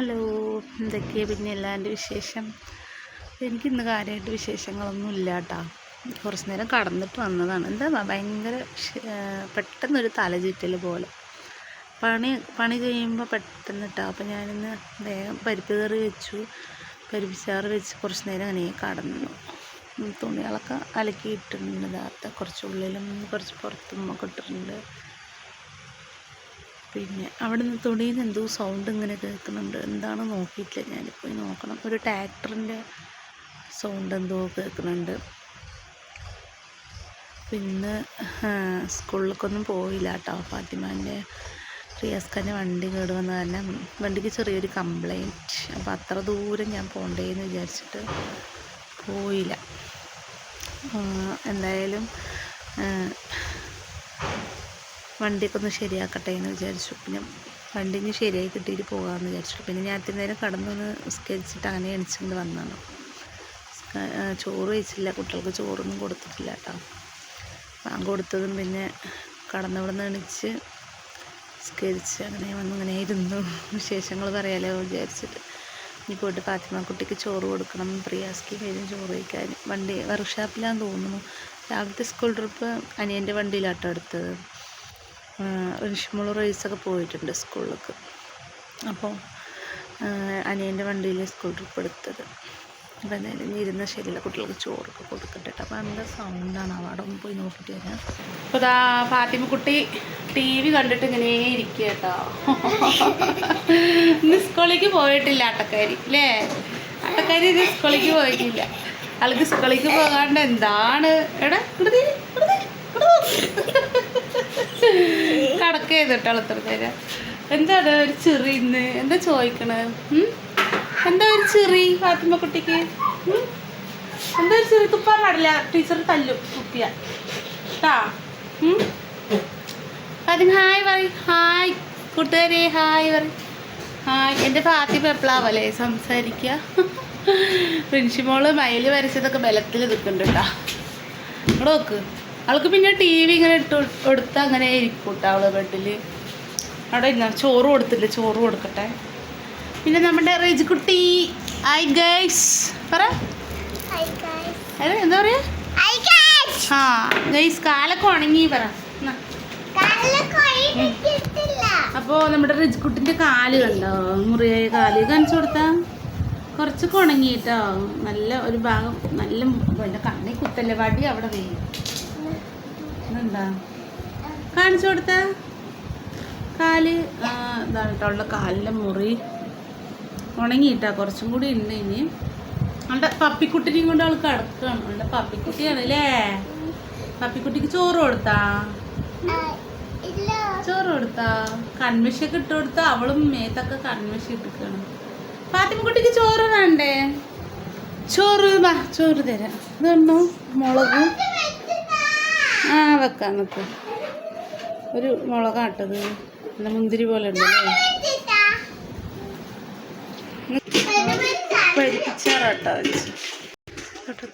Hello എന്തൊക്കെയാണ് പിന്നെ എല്ലാവരുടെ വിശേഷം? എനിക്കിന്ന് കാര്യമായിട്ട് വിശേഷങ്ങളൊന്നും ഇല്ല കേട്ടോ കുറച്ച് നേരം കടന്നിട്ട് വന്നതാണ്. എന്താ ഭയങ്കര പെട്ടെന്നൊരു തലചുറ്റൽ പോലെ. പണി പണി കഴിയുമ്പോൾ പെട്ടെന്ന് ഇട്ടാ അപ്പം ഞാനിന്ന് വേഗം പരിപ്പ് കറി വെച്ചു. പരിപ്പ് ചാറ് വെച്ച് കുറച്ച് നേരം അങ്ങനെ കടന്നു. തുണികളൊക്കെ അലക്കി ഇട്ടിട്ടുണ്ട് കുറച്ച് ഉള്ളിലും കുറച്ച് പുറത്തും ഒക്കെ ഇട്ടിട്ടുണ്ട്. പിന്നെ അവിടെ നിന്ന് തുണിയിൽ നിന്ന് എന്തോ സൗണ്ട് ഇങ്ങനെ കേൾക്കുന്നുണ്ട്. എന്താണ് നോക്കിയിട്ടില്ല. ഞാനിപ്പോൾ നോക്കണം. ഒരു ട്രാക്ടറിന്റെ സൗണ്ട് എന്തോ കേൾക്കുന്നുണ്ട്. പിന്നെ സ്കൂളിലേക്കൊന്നും പോയില്ല കേട്ടോ ഫാത്തിമാന്റെ റിയാസ്ഖാന്റെ വണ്ടി കേട് വന്ന കാരണം വണ്ടിക്ക് ചെറിയൊരു കംപ്ലൈന്റ് അപ്പോൾ അത്ര ദൂരം ഞാൻ പോകണ്ടേന്ന് വിചാരിച്ചിട്ട് പോയില്ല. എന്തായാലും വണ്ടിയൊക്കെ ഒന്ന് ശരിയാക്കട്ടെ എന്ന് വിചാരിച്ചു. പിന്നെ വണ്ടി ഇനി ശരിയായി കിട്ടിയിട്ട് പോകാമെന്ന് വിചാരിച്ചു പിന്നെ ഞാൻ അത്ര നേരം കടന്നൊന്ന് സ്കരിച്ചിട്ട് അങ്ങനെ എണിച്ചുകൊണ്ട് വന്നതാണ്. ചോറ് കഴിച്ചില്ല. കുട്ടികൾക്ക് ചോറൊന്നും കൊടുത്തിട്ടില്ല കേട്ടോ. ഞാൻ കൊടുത്തതും പിന്നെ കടന്നവിടെ നിന്ന് എണിച്ച് സ്കരിച്ച് അങ്ങനെ വന്ന് ഇങ്ങനെ ഇരുന്നു. വിശേഷങ്ങൾ പറയാലോ വിചാരിച്ചിട്ട്. ഇനി പോയിട്ട് ഫാത്തിമ കുട്ടിക്ക് ചോറ് കൊടുക്കണം. പ്രിയാസ്ക്ക് വരും ചോറ് കഴിക്കാൻ. വണ്ടി വർക്ക്ഷോപ്പിലാന്ന് തോന്നുന്നു. രാവിലത്തെ സ്കൂൾ ട്രിപ്പ് അനിയന്റെ വണ്ടിയിലാട്ടോ എടുത്തത്. റിഷ്മോൾ റേസൊക്കെ പോയിട്ടുണ്ട് സ്കൂളിലേക്ക്. അപ്പോൾ അനിയന്റെ വണ്ടിയിൽ സ്കൂൾ ട്രിപ്പ് എടുത്തത്. അപ്പോൾ എന്തായാലും ഇരുന്ന ശരിയില്ല കുട്ടികൾക്ക് ചോറൊക്കെ കൊടുക്കട്ടെ. കേട്ടോ അപ്പോൾ എന്താ സൗണ്ടാണ് അവിടെ ഒന്ന് പോയി നോക്കിയിട്ട് വരാം. അപ്പോൾ ഇതാ ഫാത്തിമക്കുട്ടി ടി വി കണ്ടിട്ട് ഇങ്ങനെ ഇരിക്കുക കേട്ടോ. ഇന്ന് സ്കൂളിലേക്ക് പോയിട്ടില്ല അട്ടക്കാരി അല്ലേ അട്ടക്കാരി ഇത് സ്കൂളിലേക്ക് പോയിട്ടില്ല. ആൾക്ക് സ്കൂളിലേക്ക് പോകാണ്ട് എന്താണ്? എടാ ഇങ്ങട് തിരി, ഇങ്ങട് ചെയ്തിട്ടാണ് ഇത്ര നേരം. എന്താണ് ഒരു ചെറി ഇന്ന്? എന്താ ചോദിക്കണേ? എന്താ ഒരു ചെറി ഫാത്തിമ കുട്ടിക്ക്? എന്താ ഒരു ചെറി? തുപ്പാൻ പാടില്ല. ടീച്ചർ തല്ലു തുപ്പിയ ട്ടാ? ഫാത്തിമ ഹായ് പറ ഹായ്. കൂട്ടുകാരെ ഹായ് ഹായ്. എന്റെ ഫാത്തിമ എപ്പോഴാവല്ലേ സംസാരിക്കുക പ്രിൻസിമോൾ മയിൽ വരച്ചതൊക്കെ ബലത്തിൽ നിൽക്കുന്നുണ്ട് കേട്ടോ ഇവിടെ നോക്ക്. അവൾക്ക് പിന്നെ ടി വി ഇങ്ങനെ ഇട്ട് എടുത്ത് അങ്ങനെ ഇരിക്കും കേട്ടോ അവൾ ബെഡിൽ അവിടെ ഇരുന്ന ചോറ് കൊടുത്തില്ല ചോറ് കൊടുക്കട്ടെ. പിന്നെ നമ്മുടെ റേജിക്കുട്ടി ഐ ഗൈസ് പറ. എന്താ പറയാ? ആ ഗൈസ് കാലൊക്കെ ഉണങ്ങി പറ. അപ്പോൾ നമ്മുടെ റിജിക്കുട്ടിന്റെ കാൽ കണ്ടോ? മുറിയായ കാൽ. കാണിച്ചു കൊടുത്താ. കുറച്ചൊക്കെ ഉണങ്ങിയിട്ടോ നല്ല ഒരു ഭാഗം നല്ല കണ്ണി കുത്തല്ലേ? വടി അവിടെ വെയും എന്താ? കാണിച്ചു കൊടുത്ത? കാൽ ഇതാണ് കേട്ടോ ഉള്ള കാലിലെ മുറി. ഉണങ്ങിയിട്ടാ കുറച്ചും കൂടി ഉണ്ട് ഇനി. അവളുടെ പപ്പിക്കുട്ടിനെയും കൊണ്ട് അവൾ കിടക്കുകയാണ് അവളുടെ പപ്പിക്കുട്ടിയാണ് അല്ലേ പപ്പിക്കുട്ടിക്ക് ചോറ് കൊടുത്താ? ചോറ് കൊടുത്താ? കൺമശിയൊക്കെ ഇട്ട് കൊടുത്താ അവളും മേത്തൊക്കെ കൺമശി ഇട്ടിക്കാണ്. പാത്തിമക്കുട്ടിക്ക് ചോറ് വേണ്ടേ? ചോറ് ചോറ് തരാം. ഇതുണ്ടോ മുളകും ആ വെക്കാം നിൽക്ക് ഒരു മുളകാട്ടത്. നല്ല മുന്തിരി പോലെ ഉണ്ടല്ലേ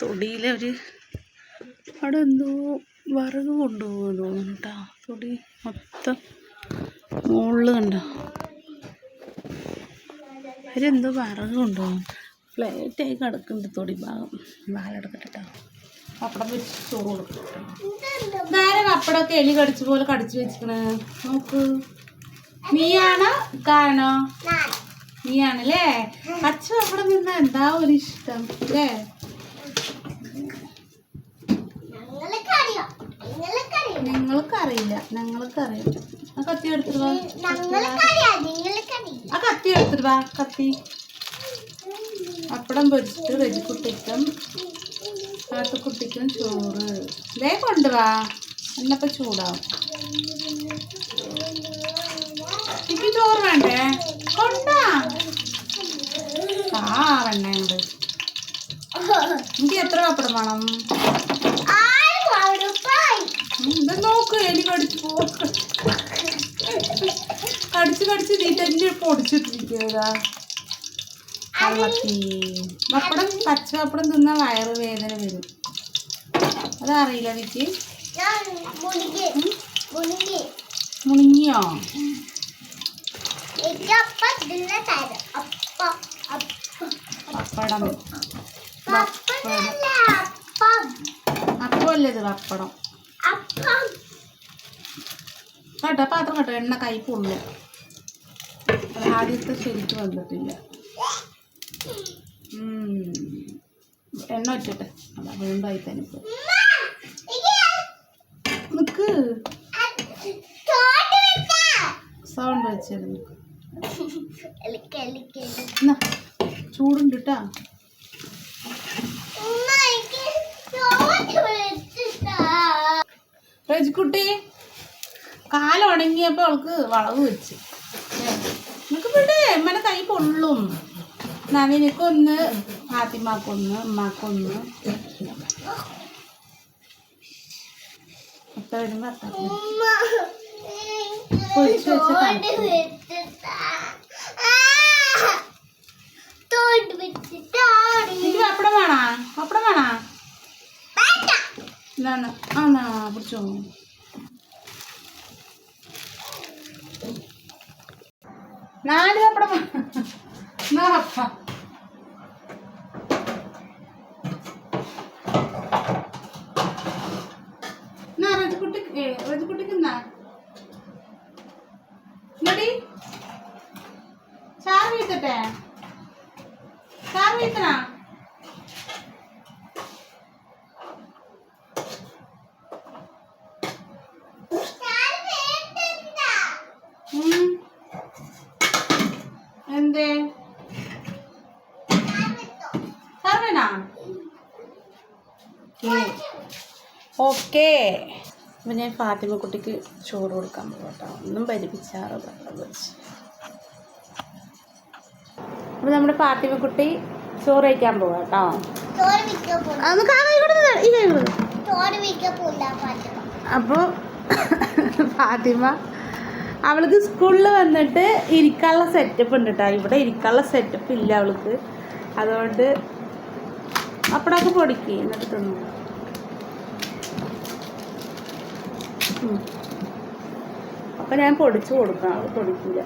തൊടിയിലെ ഒരു അവിടെ എന്തോ വറക് കൊണ്ടുപോകുമെന്ന് തോന്നുന്നു കേട്ടോ തൊടി മൊത്തം മുകളിൽ കണ്ടോ? അവരെന്തോ വറക് കൊണ്ടുപോകും ഫ്ലേറ്റായി കിടക്കുന്നുണ്ട് തൊടി ഭാഗം. വാലെടുക്കട്ടെ കേട്ടോ പപ്പടം വെച്ച് ചോറ് കൊടുക്കണം നേരെ പപ്പടമൊക്കെ എലി കടിച്ച പോലെ കടിച്ചു വെച്ചിക്കണ് നോക്ക്. നീയാണോ കാണോ നീയാണല്ലേ പച്ച പപ്പടം നിന്നാ എന്താ ഒരു ഇഷ്ടം അല്ലേ ഞങ്ങൾക്കറിയില്ല. ഞങ്ങൾക്കറിയാം. ആ കത്തി എടുത്തിട്ട് വാ. ആ കത്തി എടുത്തിട്ട് വാ. കത്തി. പപ്പടം പൊരിച്ചിട്ട് വെജിക്കുട്ടിക്കും കാട്ടുകുട്ടിക്കും ചോറ്. ഇതേ കൊണ്ടുവാ. എന്നപ്പോ ചൂടാവും. എനിക്ക് ചോറ് വേണ്ടേ? കൊണ്ടാ. ആ വെണ്ണയുണ്ട് എനിക്ക് എത്ര പപ്പടം വേണം? ഇത് നോക്ക് എലി കടിച്ചു പോ. കടിച്ച് കടിച്ച് നീ തന്നെ പൊടിച്ചിട്ടിരിക്കുന്നതാ പപ്പടം പച്ച പപ്പടം തിന്നാൽ വയറ് വേദന വരും. അതറിയില്ല വിക്ക് മുണിങ്ങിയോ പപ്പടം. പപ്പടമല്ല, അപ്പം. അപ്പമല്ലേ ഇത് പപ്പടം. കേട്ടോ പാത്രം കേട്ടോ എണ്ണ കൈപ്പുള്ളു പൊള്ളും ആദ്യത്തെ ശരിക്ക് വന്നിട്ടില്ല. എണ്ണ വെച്ചിട്ട് അതാ വീണ്ടായി തന്നെ. നിക്ക്. സൗണ്ട് വെച്ചിരുന്നു. ചൂടുണ്ട് കേട്ടാ. റജിക്കുട്ടി കാലുണങ്ങിയപ്പോൾ അവൾക്ക് വളവ് വെച്ച്. നിനക്ക് വിടേ എമ്മനെ കൈ പൊള്ളും. നവീനക്കൊന്ന് ഫാത്തിമാക്കൊന്ന് ഉമ്മാക്കൊന്ന്. വരുമ്പോ വെച്ച വേണോ? വേണോ? പിടിച്ചോ. നാല് പപ്പടം വേണം. എന്നാ പപ്പ എന്നാ റജുക്കുട്ടി ഏ റജുക്കുട്ടിക്ക് എന്നാ എന്നടി ചാറ് വീത്തട്ടെ ചാറ് വീത്തണോ ഞാൻ വേണ്ടെന്താ. ഉം. എന്തേ ഞാൻ വെച്ചോ. പറഞ്ഞാ ഓക്കേ. അപ്പം ഞാൻ ഫാത്തിമ കുട്ടിക്ക് ചോറ് കൊടുക്കാൻ പോകട്ടോ ഒന്നും പരിപ്പിച്ചാറ് അപ്പൊ വെച്ച്. അപ്പം നമ്മുടെ ഫാത്തിമ കുട്ടി ചോറ് കഴിക്കാൻ പോവാ കേട്ടോ. അപ്പോൾ ഫാത്തിമ. അവൾക്ക് സ്കൂളിൽ വന്നിട്ട് ഇരിക്കാനുള്ള സെറ്റപ്പ് ഉണ്ട് കേട്ടോ ഇവിടെ ഇരിക്കാനുള്ള സെറ്റപ്പ് ഇല്ല അവൾക്ക്. അതുകൊണ്ട് അപ്പടൊക്കെ പൊടിക്ക്. എന്നിട്ട് തിന്നു അപ്പം ഞാൻ പൊടിച്ച് കൊടുക്കാം. അത് പൊടിക്കില്ല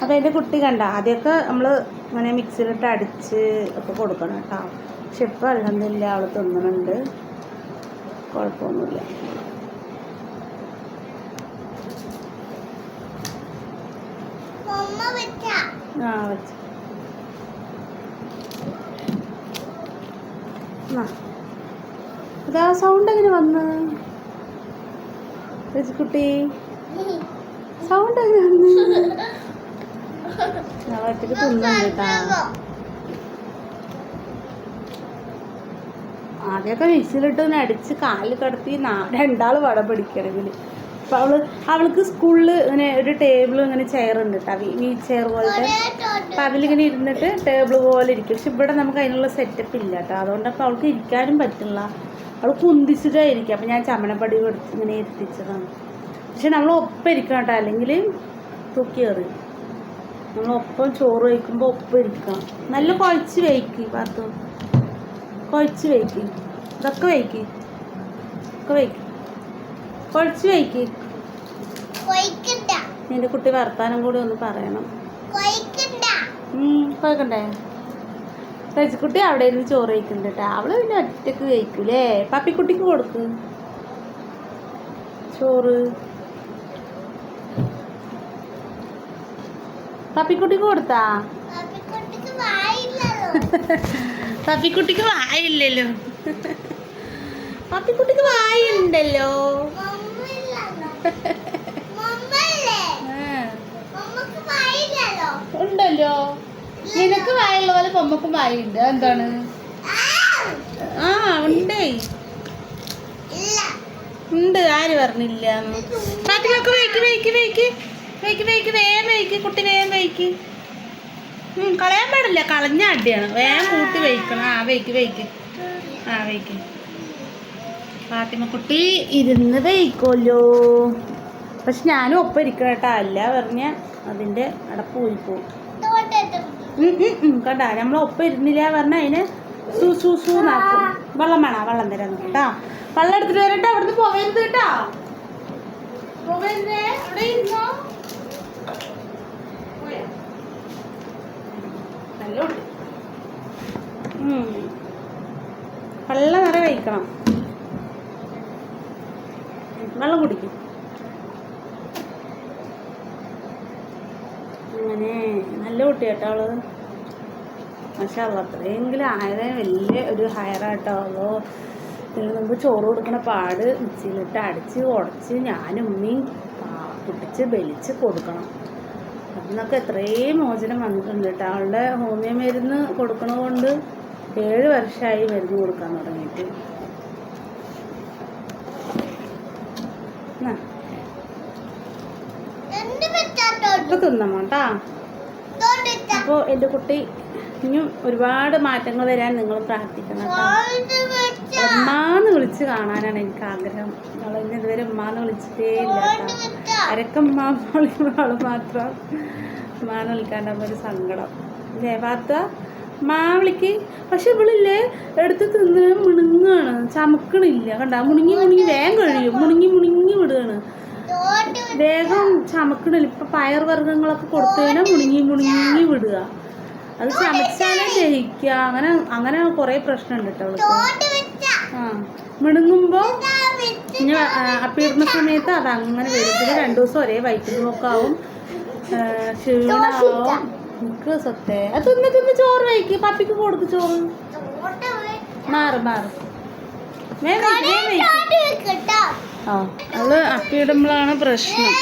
അപ്പൊ എന്റെ കുട്ടി കണ്ട ആദ്യമൊക്കെ നമ്മൾ ഇങ്ങനെ മിക്സിയിലിട്ട് അടിച്ച് ഒക്കെ കൊടുക്കണം കേട്ടോ. പക്ഷെ ഇപ്പം അല്ലെന്നില്ല അവൾ തിന്നണുണ്ട്. കുഴപ്പമൊന്നുമില്ല. വെച്ചാ. ആ വെച്ച്. ഇതാ സൗണ്ട് എങ്ങനെ വന്ന്? കുട്ടി സൗണ്ട് എങ്ങനെ വന്ന്? ഒറ്റയ്ക്ക് തിന്നുണ്ട് കേട്ടോ. ആദ്യമൊക്കെ വിസിലിട്ട് അടിച്ച് കാലിൽ കടത്തി രണ്ടാൾ വട പിടിക്കണമെങ്കിൽ അപ്പം അവൾ അവൾക്ക് സ്കൂളിൽ ഇങ്ങനെ ഒരു ടേബിൾ ഇങ്ങനെ ചെയർ ഉണ്ട് കേട്ടോ വീൽ ചെയർ പോലത്തെ. ഒരേ തോട്ട്. അപ്പം അതിലിങ്ങനെ ഇരുന്നിട്ട് ടേബിൾ പോലെ ഇരിക്കും. പക്ഷെ ഇവിടെ നമുക്ക് അതിനുള്ള സെറ്റപ്പ് ഇല്ല കേട്ടോ അതുകൊണ്ട് അപ്പോൾ അവൾക്ക് ഇരിക്കാനും പറ്റില്ല. അവൾ കുന്തിച്ചിട്ടായിരിക്കും. അപ്പം ഞാൻ ചമണപ്പടി കൊടുത്ത് ഇങ്ങനെ ഇരുത്തിച്ചതാണ് പക്ഷെ നമ്മൾ ഒപ്പം ഇരിക്കണം കേട്ടോ അല്ലെങ്കിൽ തൂക്കി എറിയും. നമ്മൾ ഒപ്പം ചോറ് വയ്ക്കുമ്പോൾ ഒപ്പം ഇരിക്കണം. നല്ല കുഴച്ച് വയ്ക്ക് പാത്തു. കുഴച്ച് വയ്ക്ക് ഇതൊക്കെ വയ്ക്ക് ഒക്കെ വയ്ക്ക് കുഴച്ച് വയ്ക്ക്. നിന്റെ കുട്ടി വർത്താനം കൂടി ഒന്ന് പറയണം. കൊയ്ക്കണ്ട. കേൾക്കണ്ടേ രജിക്കുട്ടി അവിടെ ഇരുന്ന് ചോറ് കഴിക്കുന്നുണ്ട് കേട്ടോ. അവൾ പിന്നെ ഒറ്റയ്ക്ക് കഴിക്കൂലേ? പപ്പിക്കുട്ടിക്ക് കൊടുക്ക്. ചോറ്. പപ്പിക്കുട്ടിക്ക് കൊടുത്താ. പപ്പിക്കുട്ടിക്ക് വായില്ലല്ലോ. പപ്പിക്കുട്ടിക്ക് വായുണ്ടല്ലോ. ഉണ്ടല്ലോ. നിനക്ക് വായുള്ള പോലെ പൊമ്മക്കും വായുണ്ട് എന്താണ് ആ, ഉണ്ടേ. ഉണ്ട് ആര് പറഞ്ഞില്ല. ഫാത്തിമക്ക് വെയ്ക്ക് വെയ്ക്ക് വെയ്ക്ക് വെയ്ക്ക് വെയ്ക്ക് വേഗം വെയ്ക്ക് കുട്ടി വേഗം വയ്ക്ക് കളയാൻ പാടില്ല. കളഞ്ഞ അടിയാണ്. വേഗം കൂട്ടി വെയ്ക്കണം ആ വയ്ക്ക് വയ്ക്ക് ആ വയ്ക്ക് ഫാത്തിമ കുട്ടി ഇരുന്ന് വയ്ക്കുമല്ലോ പക്ഷെ ഞാനും ഒപ്പം ഇരിക്കണം കേട്ടോ. അല്ല പറഞ്ഞ അതിന്റെ അടപ്പ് ഊരിപ്പോവും. കണ്ട? നമ്മൾ ഒപ്പം ഇരുന്നില്ല പറഞ്ഞ അതിന് സൂ സൂ സൂ നാക്കും വെള്ളം വേണോ? വെള്ളം തരാൻ കേട്ടാ. വെള്ളം എടുത്തിട്ട് വരട്ടെ. അവിടുന്ന് പോകരുത് കേട്ടാ. പോകരുതേ അവിടെ ഇരുന്നോ? പോയാ? നല്ല കുട്ടി ഉം. വെള്ള കഴിക്കണം. വെള്ളം കുടിക്കും. അങ്ങനെ നല്ല കുട്ടി കേട്ടോ അവൾ. പക്ഷെ അവൾ അത്രയെങ്കിലും ആയത് വലിയ ഒരു ഹയറാട്ടോ അവളോ. ഇതിന് മുമ്പ് ചോറ് കൊടുക്കണ പാട് മിക്സിയിലിട്ട് അടിച്ച് ഉടച്ച് ഞാനും ഉമ്മയും പൊട്ടിച്ച് ബലിച്ച് കൊടുക്കണം. അതിനൊക്കെ എത്രയും മോചനം വന്നിട്ടുണ്ട് കേട്ടോ. അവളുടെ ഹോമിയോ മരുന്ന് കൊടുക്കണ കൊണ്ട് ഏഴ് വർഷമായി മരുന്ന് കൊടുക്കാൻ തുടങ്ങിയിട്ട് എന്നാ, എന്ത് പറ്റാത്തോട്ട് ഇപ്പൊ കേട്ടോ. അപ്പോൾ എന്റെ കുട്ടി ഇനിയും ഒരുപാട് മാറ്റങ്ങൾ വരാൻ നിങ്ങൾ പ്രാർത്ഥിക്കണം കേട്ടോ. ഉമ്മാന്ന് വിളിച്ച് കാണാനാണ് എനിക്ക് ആഗ്രഹം. അവൾ എന്നെ ഇതുവരെ ഉമ്മാന്ന് വിളിച്ചിട്ടേ ഇല്ല അരക്കം അരക്കമ്മ മാത്രം ഉമ്മാന്ന് വിളിക്കാണ്ടാകുമ്പോൾ ഒരു സങ്കടം. ദേവാത്ത മാവിളിക്ക് പക്ഷെ ഇവളില്ലേ എടുത്ത് തിന്ന് മുണുങ്ങാണ്. ചമക്കണില്ല. കണ്ട? മുണുങ്ങി മുണുങ്ങി വേഗം കഴിയും. മുണുങ്ങി മുണുങ്ങി വിടുകയാണ് വേഗം ചമക്കണില്ല. ഇപ്പൊ പയർ വർഗങ്ങളൊക്കെ കൊടുത്തു കഴിഞ്ഞാൽ മുണുങ്ങി മുണുങ്ങി വിടുക. അത് ചമച്ചാലേ ദഹിക്കുക അങ്ങനെ അങ്ങനെ കുറേ പ്രശ്നമുണ്ട് കേട്ടോ അവൾക്ക്. ആ മിണുങ്ങുമ്പോൾ അപ്പിടുന്ന സമയത്ത് അത് അങ്ങനെ വരും. പിന്നെ രണ്ടു ദിവസം ഒരേ വയറ്റിൽ നോക്കാവും. ക്ഷീണാവും. അത് തിന്ന് തിന്ന് ചോറ് വയ്ക്ക് പപ്പിക്ക് കൊടുക്ക് ചോറ്. മാറും മാറും. വേഗം വേഗം വെക്കട്ടോ അപ്പിയിടുമ്പോഴാണ് പ്രശ്നം.